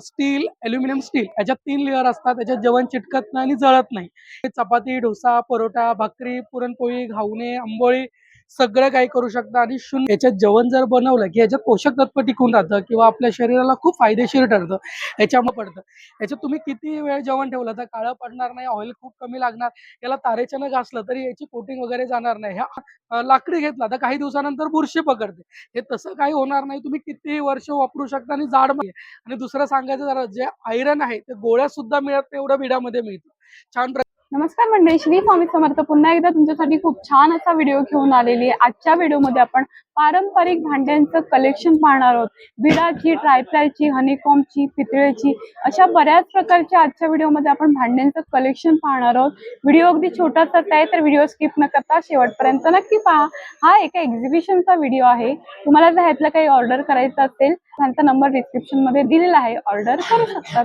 Steel aluminium steel याच्यात तीन layer असतात. त्याच्यात जेवण चिटकत नाही आणि जळत नाही. चपाती डोसा परोठा भाकरी पुरणपोळी घावणे आंबोळी सगळं काही करू शकता आणि शून्य याच्यात जेवण जर बनवलं की याच्यात पोषक तत्व टिकून राहतं किंवा आपल्या शरीराला खूप फायदेशीर ठरतं याच्यामुळे पडतं. याच्यात तुम्ही किती वेळ जेवण ठेवलं तर काळं पडणार नाही ऑइल खूप कमी लागणार याला तारेच्यानं घासलं तरी याची कोटिंग वगैरे जाणार नाही. ह्या लाकडी घेतला तर काही दिवसानंतर बुरशी पकडते. हे तसं काही होणार नाही तुम्ही कितीही वर्ष वापरू शकता आणि जाड आणि दुसरं सांगायचं जरा जे आयरन आहे ते गोळ्या सुद्धा मिळत नाही एवढं बिडामध्ये मिळतं. छान नमस्कार मंडळी श्री स्वामी समर्थ. पुन्हा एकदा तुमच्यासाठी खूप छान असा व्हिडिओ घेऊन आलेली आहे. आजच्या व्हिडिओमध्ये आपण पारंपरिक भांड्यांचं कलेक्शन पाहणार आहोत. बिडाची ट्रायप्लायची हनीकॉमची पितळेची अशा बऱ्याच प्रकारच्या आजच्या व्हिडिओमध्ये आपण भांड्यांचं कलेक्शन पाहणार आहोत. व्हिडिओ अगदी छोटासाच आहे तर व्हिडिओ स्किप न करता शेवटपर्यंत नक्की पहा. हा एका एक्झिबिशनचा व्हिडिओ आहे. तुम्हाला जर ह्यातलं काही ऑर्डर करायचं असेल त्यांचा नंबर डिस्क्रिप्शनमध्ये दिलेला आहे. ऑर्डर करू शकतात.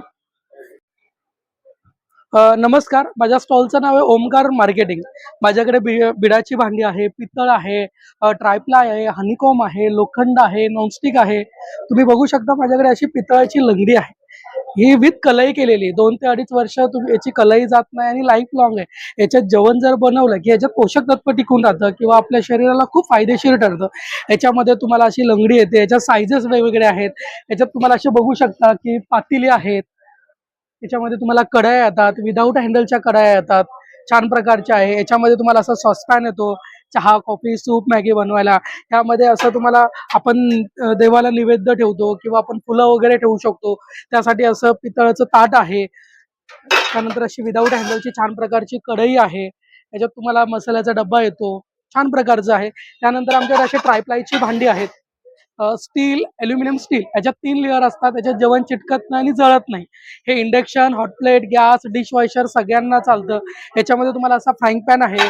नमस्कार. माझ्या स्टॉलचं नाव आहे ओमकार मार्केटिंग. माझ्याकडे बि बिडाची भांडी आहे पितळ आहे ट्रायप्लाय आहे हनीकॉम आहे लोखंड आहे नॉनस्टिक आहे. तुम्ही बघू शकता माझ्याकडे अशी पितळाची लंगडी आहे. ही विथ कलई केलेली. दोन ते अडीच वर्ष तुम्ही याची कलई जात नाही आणि लाईफ लॉंग आहे. याच्यात जेवण जर बनवलं की याच्यात पोषक तत्व टिकून राहतं किंवा आपल्या शरीराला खूप फायदेशीर ठरतं. याच्यामध्ये तुम्हाला अशी लंगडी येते. याच्यात सायझेस वेगवेगळे आहेत. याच्यात तुम्हाला असे बघू शकता की पातेली आहेत याच्यामध्ये तुम्हाला कढया येतात विदाऊट हँडलच्या कढया येतात छान प्रकारच्या आहे. याच्यामध्ये तुम्हाला असं सॉसपॅन येतो चहा कॉफी सूप मॅगी बनवायला. यामध्ये असं तुम्हाला आपण देवाला नैवेद्य ठेवतो किंवा आपण फुलं वगैरे ठेवू शकतो. त्यासाठी असं पितळचं ताट आहे. त्यानंतर अशी विदाऊट हँडलची छान प्रकारची कढई आहे. याच्यात तुम्हाला मसाल्याचा डब्बा येतो. छान प्रकारचं आहे. त्यानंतर आमच्याकडे अशी ट्रायप्लायची भांडी आहेत. स्टील अल्युमिनियम स्टील याच्यात तीन लेअर असतात. त्याच्यात जेवण चिटकत नाही आणि जळत नाही. हे इंडक्शन हॉटप्लेट गॅस डिशवॉशर सगळ्यांना चालतं. याच्यामध्ये तुम्हाला असा फ्राईंग पॅन आहे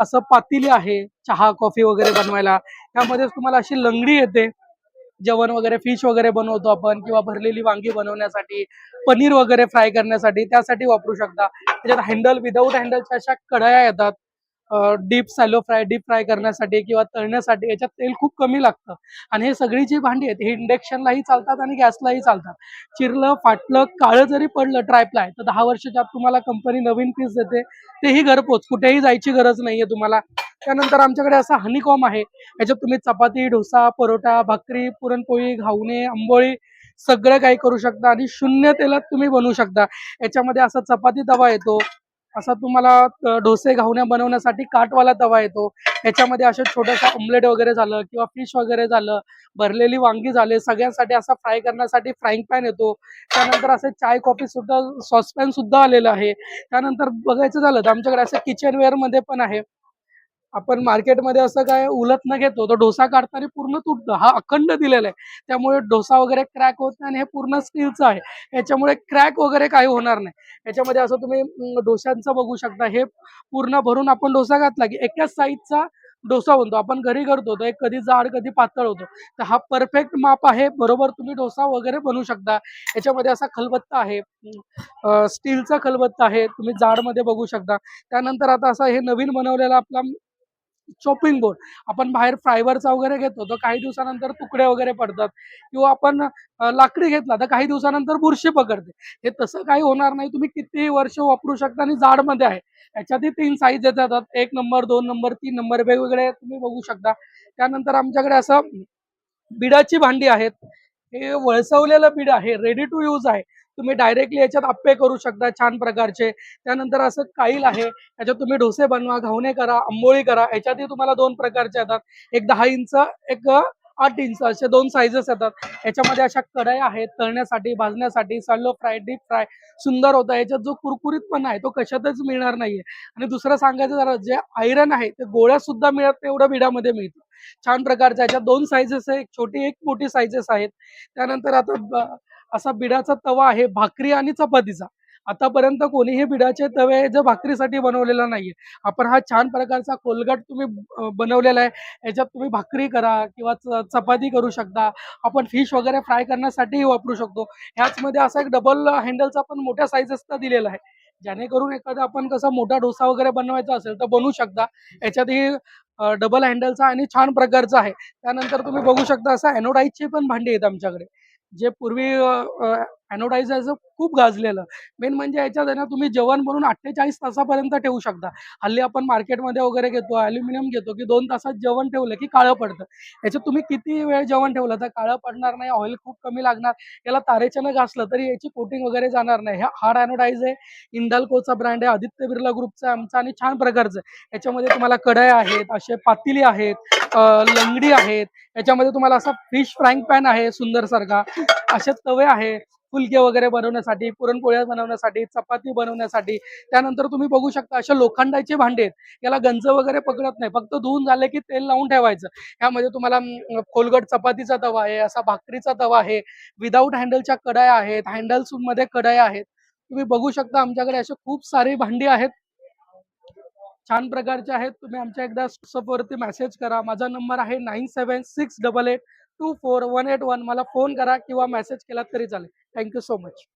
असं पातेली आहे चहा कॉफी वगैरे बनवायला. त्यामध्येच तुम्हाला अशी लंगडी येते. जेवण वगैरे फिश वगैरे बनवतो आपण किंवा भरलेली वांगी बनवण्यासाठी पनीर वगैरे फ्राय करण्यासाठी त्यासाठी वापरू शकता. त्याच्यात हँडल विदाऊट हँडलच्या अशा कढया येतात. Deep shallow fry deep fry करण्यासाठी किंवा तळण्यासाठी याच्यात तेल खूप कमी लागतं. आणि हे सगळी जी भांडी आहेत हे इंडक्शनलाही चालतात आणि गॅसलाही चालतात. चिरलं फाटलं काळं जरी पडलं ट्रायप्लाय तर दहा वर्षाच्या आत तुम्हाला कंपनी नवीन पीस देते. तेही घरपोच कुठेही जायची गरज नाहीये तुम्हाला. त्यानंतर आमच्याकडे असा हनीकॉम आहे. याच्यात तुम्ही चपाती डोसा परोठा भाकरी पुरणपोळी घावणे आंबोळी सगळं काही करू शकता आणि शून्य तेलात तुम्ही बनवू शकता. याच्यामध्ये असा चपाती तवा येतो. असा तुम्हाला डोसे घावण्या बनवण्यासाठी काटवाला तवा येतो. याच्यामध्ये असं छोटंसं ऑमलेट वगैरे झालं किंवा फिश वगैरे झालं भरलेली वांगी झाले सगळ्यांसाठी असा फ्राय करण्यासाठी फ्राईंग पॅन येतो. त्यानंतर असे चाय कॉफी सुद्धा सॉसपॅन सुद्धा आलेलं आहे. त्यानंतर बघायचं झालं तर आमच्याकडे असं किचनवेअरमध्ये पण आहे. आपण मार्केटमध्ये असं काय उलट न घेतो तर डोसा काढताना पूर्ण तुटतं. हा अखंड दिलेला आहे. त्यामुळे डोसा वगैरे क्रॅक होत नाही आणि हे पूर्ण स्टीलचं आहे. याच्यामुळे क्रॅक वगैरे काही होणार नाही. याच्यामध्ये असं तुम्ही डोशांचं बघू शकता. हे पूर्ण भरून आपण डोसा घातला की एकाच साईजचा डोसा बनतो. आपण घरी करतो तर एक कधी जाड कधी पातळ होतो. तर हा परफेक्ट माप आहे. बरोबर तुम्ही डोसा वगैरे बनवू शकता. याच्यामध्ये असा खलबत्ता आहे. स्टीलचा खलबत्ता आहे. तुम्ही जाडमध्ये बघू शकता. त्यानंतर आता असं हे नवीन बनवलेला आपला चॉपिंग बोर्ड आपण बाहेर फ्रायवरचा वगैरे घेतो तर काही दिवसानंतर तुकडे वगैरे पडतात. किंवा आपण लाकडी घेतला तर काही दिवसानंतर बुरशी पकडते. हे तसं काही होणार नाही. तुम्ही कितीही वर्ष वापरू शकता आणि जाडमध्ये आहे. याच्यातही तीन साईज येतात. एक नंबर दोन नंबर तीन नंबर वेगवेगळे तुम्ही बघू शकता. त्यानंतर आमच्याकडे असं बिडाची भांडी आहेत. हे वळसवलेलं बीड आहे. रेडी टू यूज आहे. तुम्ही डायरेक्टली याच्यात आप्पे करू शकता छान प्रकारचे. त्यानंतर असं काईल आहे याच्यात तुम्ही डोसे बनवा घावणे करा आंबोळी करा. याच्यातही तुम्हाला दोन प्रकारचे येतात. एक दहा इंच एक आठ इंच असे दोन साईजेस येतात. याच्यामध्ये अशा कढया आहेत तळण्यासाठी भाजण्यासाठी सॅलो फ्राय डीप फ्राय सुंदर होता. याच्यात जो कुरकुरीतपणा आहे तो कशातच मिळणार नाहीये. आणि दुसरं सांगायचं जरा जे आयरन आहे ते गोळ्या सुद्धा मिळत नाही एवढं बिडामध्ये मिळतं. छान प्रकारच्या याच्यात दोन साईजेस आहे एक छोटी एक मोठी साईजेस आहेत. त्यानंतर आता असा बिडाचा तवा आहे भाकरी आणि चपातीचा. आतापर्यंत कोणीही बिडाचे तवे जे भाकरीसाठी बनवलेला नाहीये. आपण हा छान प्रकारचा कोलगट तुम्ही बनवलेला आहे. याच्यात तुम्ही भाकरी करा किंवा च- चपाती करू शकता. आपण फिश वगैरे फ्राय करण्यासाठीही वापरू शकतो. ह्याचमध्ये असा एक डबल हँडलचा पण मोठ्या साईजचा दिलेला आहे. जेणेकरून एखादा आपण कसा मोठा डोसा वगैरे बनवायचा असेल तर बनवू शकता. याच्यातही डबल हँडलचा आणि छान प्रकारचा आहे. त्यानंतर तुम्ही बघू शकता असं एनोडाईजची पण भांडी आहेत आमच्याकडे. जे पूर्वी अॅनोडायझरचं खूप गाजलेलं. मेन म्हणजे याच्यात आहे ना तुम्ही जेवण बनवून अठ्ठेचाळीस तासापर्यंत ठेवू शकता. हल्ली आपण मार्केटमध्ये वगैरे घेतो अल्युमिनियम घेतो की दोन तासात जेवण ठेवलं की काळं पडतं. याच्यात तुम्ही किती वेळ जेवण ठेवलं तर काळं पडणार नाही ऑइल खूप कमी लागणार याला तारेच्यानं घासलं तरी याची कोटिंग वगैरे जाणार नाही. हा हार्ड अॅनोडाईज आहे. इंडाल्कोचा ब्रँड आहे आदित्य बिर्ला ग्रुपचा आमचा आणि छान प्रकारचं. याच्यामध्ये तुम्हाला कढया आहेत असे पातेली आहेत लंगडी आहेत. याच्यामध्ये तुम्हाला असा फिश फ्राईंग पॅन आहे सुंदर सारखा. असे तवे आहे फुलके वगैरे बनवण्यासाठी पुरणपोळ्या बनवण्यासाठी चपाती बनवण्यासाठी. त्यानंतर तुम्ही बघू शकता अशा लोखंडाचे भांडे आहेत. याला गंज वगैरे पकडत नाही. फक्त धुवून झाले की तेल लावून ठेवायचं. ह्यामध्ये तुम्हाला खोलगट चपातीचा तवा आहे असा भाकरीचा तवा आहे. विदाऊट हँडलच्या कडाया आहेत. हँडल्समध्ये कडाया आहेत. तुम्ही बघू शकता आमच्याकडे असे खूप सारे भांडी आहेत. छान प्रकारचे आहेत. तुम्ही आमच्या एकदा वरती मेसेज करा. माझा नंबर आहे nine seven six double eight two four one eight one. मला फोन करा किंवा मेसेज केला तरी चालेल. Thank you so much.